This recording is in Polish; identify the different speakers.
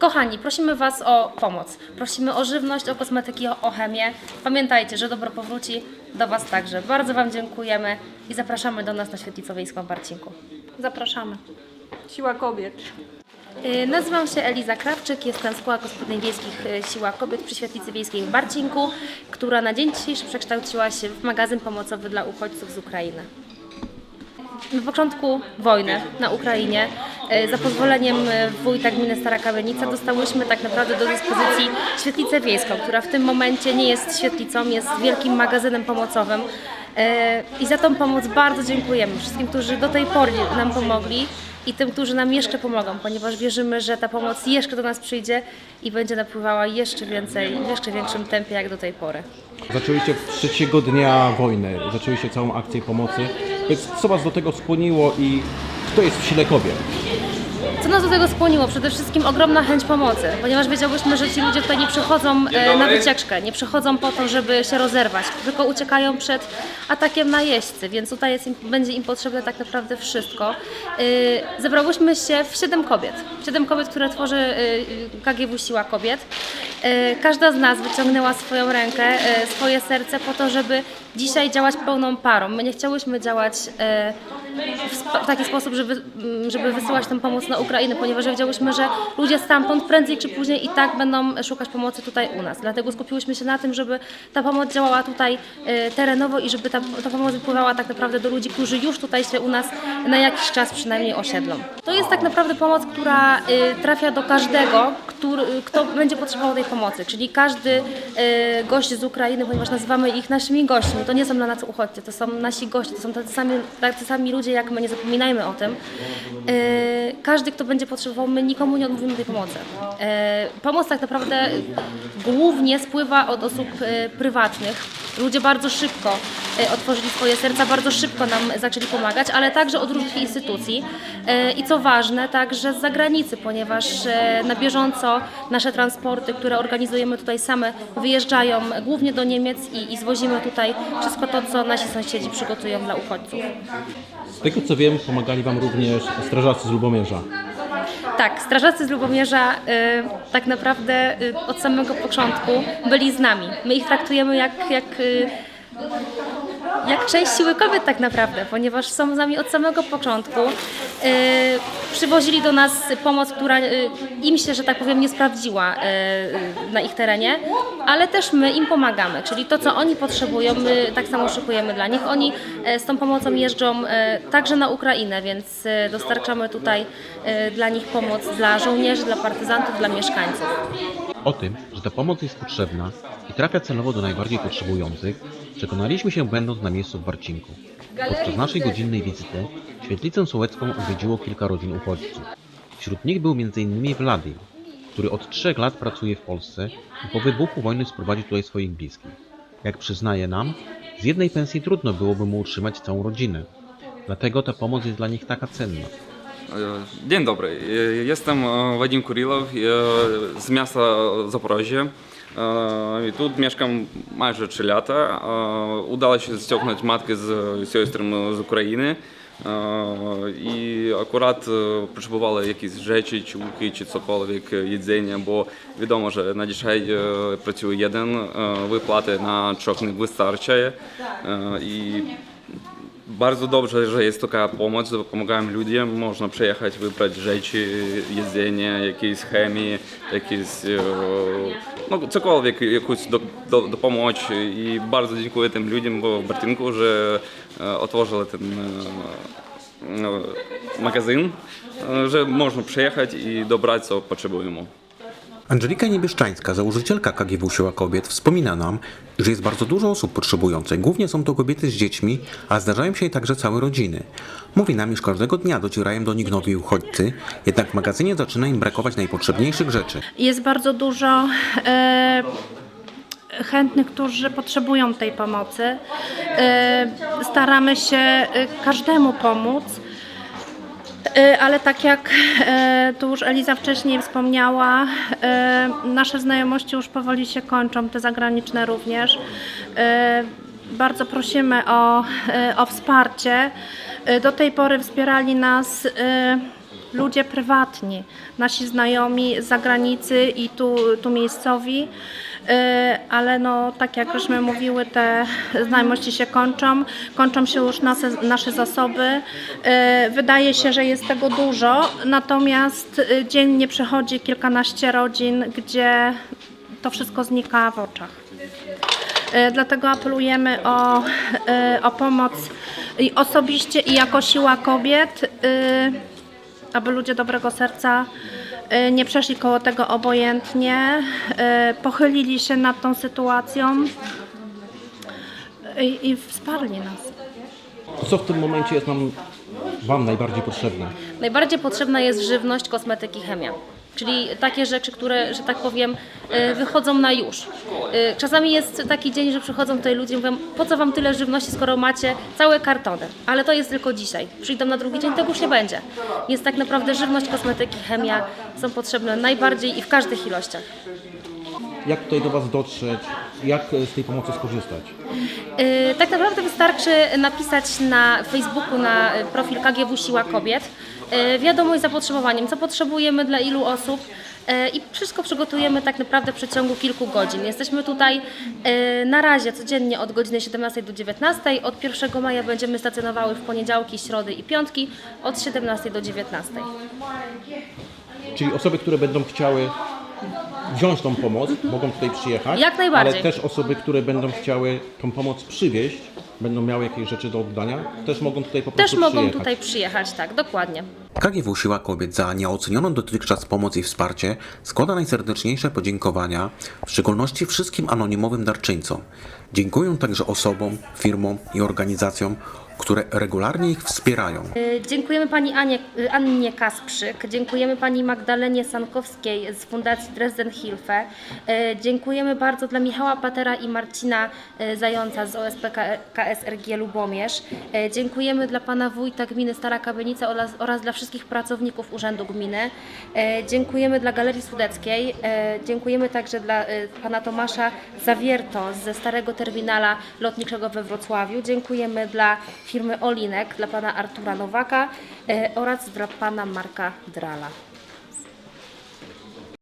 Speaker 1: Kochani, prosimy Was o pomoc. Prosimy o żywność, o kosmetyki, o, o chemię. Pamiętajcie, że dobro powróci do Was także. Bardzo Wam dziękujemy i zapraszamy do nas na Świetlicę Wiejską w Barcinku.
Speaker 2: Zapraszamy. Siła kobiet.
Speaker 1: Y, Nazywam się Eliza Krawczyk, jestem z koła gospodyń wiejskich y, Siła Kobiet przy Świetlicy Wiejskiej w Barcinku, która na dzień dzisiejszy przekształciła się w magazyn pomocowy dla uchodźców z Ukrainy. Na początku wojny na Ukrainie za pozwoleniem e, wójta gminy Stara Kamienica dostałyśmy tak naprawdę do dyspozycji świetlicę wiejską, która w tym momencie nie jest świetlicą, jest wielkim magazynem pomocowym. E, I za tą pomoc bardzo dziękujemy wszystkim, którzy do tej pory nam pomogli i tym, którzy nam jeszcze pomogą, ponieważ wierzymy, że ta pomoc jeszcze do nas przyjdzie i będzie napływała jeszcze więcej, w jeszcze większym tempie jak do tej pory.
Speaker 3: Zaczęliście trzeciego dnia wojny, zaczęliście całą akcję pomocy. Więc co Was do tego skłoniło i kto jest w sile kobiet?
Speaker 1: Co nas do tego skłoniło? Przede wszystkim ogromna chęć pomocy, ponieważ wiedziałyśmy, że ci ludzie tutaj nie przychodzą e, na wycieczkę, nie przychodzą po to, żeby się rozerwać, tylko uciekają przed atakiem najeźdźcy, więc tutaj jest im, będzie im potrzebne tak naprawdę wszystko. E, Zebrałyśmy się w siedem kobiet, siedem kobiet, które tworzy e, KGW Siła Kobiet. E, Każda z nas wyciągnęła swoją rękę, e, swoje serce po to, żeby dzisiaj działać pełną parą. My nie chciałyśmy działać e, w, taki sposób, żeby, żeby wysyłać tę pomoc na Ukrainę, ponieważ wiedziałyśmy, że ludzie stamtąd prędzej czy później i tak będą szukać pomocy tutaj u nas. Dlatego skupiłyśmy się na tym, żeby ta pomoc działała tutaj e, terenowo i żeby ta, ta pomoc wypływała tak naprawdę do ludzi, którzy już tutaj się u nas na jakiś czas przynajmniej osiedlą. To jest tak naprawdę pomoc, która e, trafia do każdego, który, kto będzie potrzebował tej pomocy, czyli każdy e, gość z Ukrainy, ponieważ nazywamy ich naszymi gośćmi. To nie są dla nas uchodźcy, to są nasi goście, to są tacy sami, tacy sami ludzie jak my, nie zapominajmy o tym. E, Każdy, kto będzie potrzebował, my nikomu nie odmówimy tej pomocy. E, Pomoc tak naprawdę głównie spływa od osób e, prywatnych. Ludzie bardzo szybko e, otworzyli swoje serca, bardzo szybko nam zaczęli pomagać, ale także od różnych instytucji. E, I co ważne, także z zagranicy, ponieważ e, na bieżąco nasze transporty, które organizujemy tutaj same, wyjeżdżają głównie do Niemiec i, i zwozimy tutaj wszystko to, co nasi sąsiedzi przygotują dla uchodźców.
Speaker 3: Z tego co wiem, pomagali Wam również strażacy z Lubomierza.
Speaker 1: Tak, strażacy z Lubomierza y, tak naprawdę y, od samego początku byli z nami. My ich traktujemy jak, jak, y, jak część siły kobiet tak naprawdę, ponieważ są z nami od samego początku. Y, przywozili do nas pomoc, która y, im się, że tak powiem, nie sprawdziła y, y, na ich terenie, ale też my im pomagamy, czyli to, co oni potrzebują, my tak samo szykujemy dla nich. Oni e, z tą pomocą jeżdżą e, także na Ukrainę, więc e, dostarczamy tutaj dla nich pomoc dla żołnierzy, dla partyzantów, dla mieszkańców.
Speaker 3: O tym, że ta pomoc jest potrzebna i trafia celowo do najbardziej potrzebujących, przekonaliśmy się będąc na miejscu w Barcinku. Podczas naszej godzinnej wizyty Świetlicę Sołecką odwiedziło kilka rodzin uchodźców. Wśród nich był m.in. Wladimir, który od trzech lat pracuje w Polsce i po wybuchu wojny sprowadził tutaj swoich bliskich. Jak przyznaje nam, z jednej pensji trudno byłoby mu utrzymać całą rodzinę. Dlatego ta pomoc jest dla nich taka cenna.
Speaker 4: Е, день добрий, е, я Wadim Kurilow z miasta Zaporozie. I tu mieszkam majже 3 lata. удалося się ściągnąć matkę z siostrą з України е, І акурат потребували якісь речі, чулки чи цоколовік їдзення, бо відомо, що на дішай працює один, виплати на чок не вистачає. І bardzo dobrze, że jest taka pomoc, pomagają ludziom, można przyjechać, wybrać rzeczy, jedzenie, jakieś chemii, jakieś, e, no cokolwiek, jakąś do, do, dopomóc i bardzo dziękuję tym ludziom w Bartynku, że e, otworzyli ten e, magazyn, e, że można przyjechać i dobrać co potrzebujemy.
Speaker 5: Angelika Niebieszczańska, założycielka KGW Siła Kobiet, wspomina nam, że jest bardzo dużo osób potrzebujących. Głównie są to kobiety z dziećmi, a zdarzają się także całe rodziny. Mówi nam, iż każdego dnia docierają do nich nowi uchodźcy, jednak w magazynie zaczyna im brakować najpotrzebniejszych rzeczy.
Speaker 2: Jest bardzo dużo e, chętnych, którzy potrzebują tej pomocy. E, staramy się e, każdemu pomóc. E, Ale tak jak e, tu już Eliza wcześniej wspomniała, e, nasze znajomości już powoli się kończą, te zagraniczne również. Bardzo prosimy o, o wsparcie. Do tej pory wspierali nas ludzie prywatni, nasi znajomi z zagranicy i tu, tu miejscowi, ale no tak jak żeśmy mówiły, te znajomości się kończą, kończą się już nasze, nasze zasoby. E, Wydaje się, że jest tego dużo, natomiast e, dziennie przychodzi kilkanaście rodzin, gdzie to wszystko znika w oczach. Dlatego apelujemy o, o pomoc i osobiście i jako siła kobiet, aby ludzie dobrego serca nie przeszli koło tego obojętnie, e, pochylili się nad tą sytuacją i, i wsparli nas.
Speaker 6: Co w tym momencie jest nam, Wam najbardziej potrzebne?
Speaker 1: Najbardziej potrzebna jest żywność, kosmetyki, chemia. Czyli takie rzeczy, które, że tak powiem, y, wychodzą na już. Y, Czasami jest taki dzień, że przychodzą tutaj ludzie i mówią, po co wam tyle żywności, skoro macie całe kartony. Ale to jest tylko dzisiaj. Przyjdą na drugi dzień, tego już nie będzie. Więc tak naprawdę żywność, kosmetyki, chemia są potrzebne najbardziej i w każdych ilościach.
Speaker 6: Jak tutaj do Was dotrzeć? Jak e, z tej pomocy skorzystać?
Speaker 1: Yy, Tak naprawdę wystarczy napisać na Facebooku na profil KGW Siła Kobiet wiadomość z zapotrzebowaniem, co potrzebujemy dla ilu osób yy, i wszystko przygotujemy tak naprawdę w przeciągu kilku godzin. Jesteśmy tutaj yy, na razie codziennie od godziny 17 do 19. Od 1 maja będziemy stacjonowały w poniedziałki, środy i piątki od 17 do 19.
Speaker 6: Czyli osoby, które będą chciały wziąć tą pomoc, mogą tutaj przyjechać.
Speaker 1: Jak najbardziej.
Speaker 6: Ale też osoby, które będą chciały tą pomoc przywieźć, będą miały jakieś rzeczy do oddania, też mogą tutaj po
Speaker 1: Też
Speaker 6: prostu
Speaker 1: mogą
Speaker 6: przyjechać.
Speaker 1: tutaj przyjechać, tak, dokładnie.
Speaker 5: KGW Siła Kobiet za nieocenioną dotychczas pomoc i wsparcie składa najserdeczniejsze podziękowania, w szczególności wszystkim anonimowym darczyńcom. Dziękuję także osobom, firmom i organizacjom, które regularnie ich wspierają.
Speaker 1: Y, Dziękujemy Pani Anie, y, Annie Kasprzyk, dziękujemy Pani Magdalenie Sankowskiej z Fundacji Dresden Hilfe, y, dziękujemy bardzo dla Michała Patera i Marcina Zająca z OSP KSRG Lubomierz, dziękujemy dla Pana Wójta Gminy Stara Kabienica oraz, oraz dla wszystkich pracowników Urzędu Gminy, Y, dziękujemy dla Galerii Sudeckiej, y, dziękujemy także dla y, Pana Tomasza Zawierto ze Starego Terminala Lotniczego we Wrocławiu, dziękujemy dla firmy Olinek, dla Pana Artura Nowaka oraz dla Pana Marka Drala.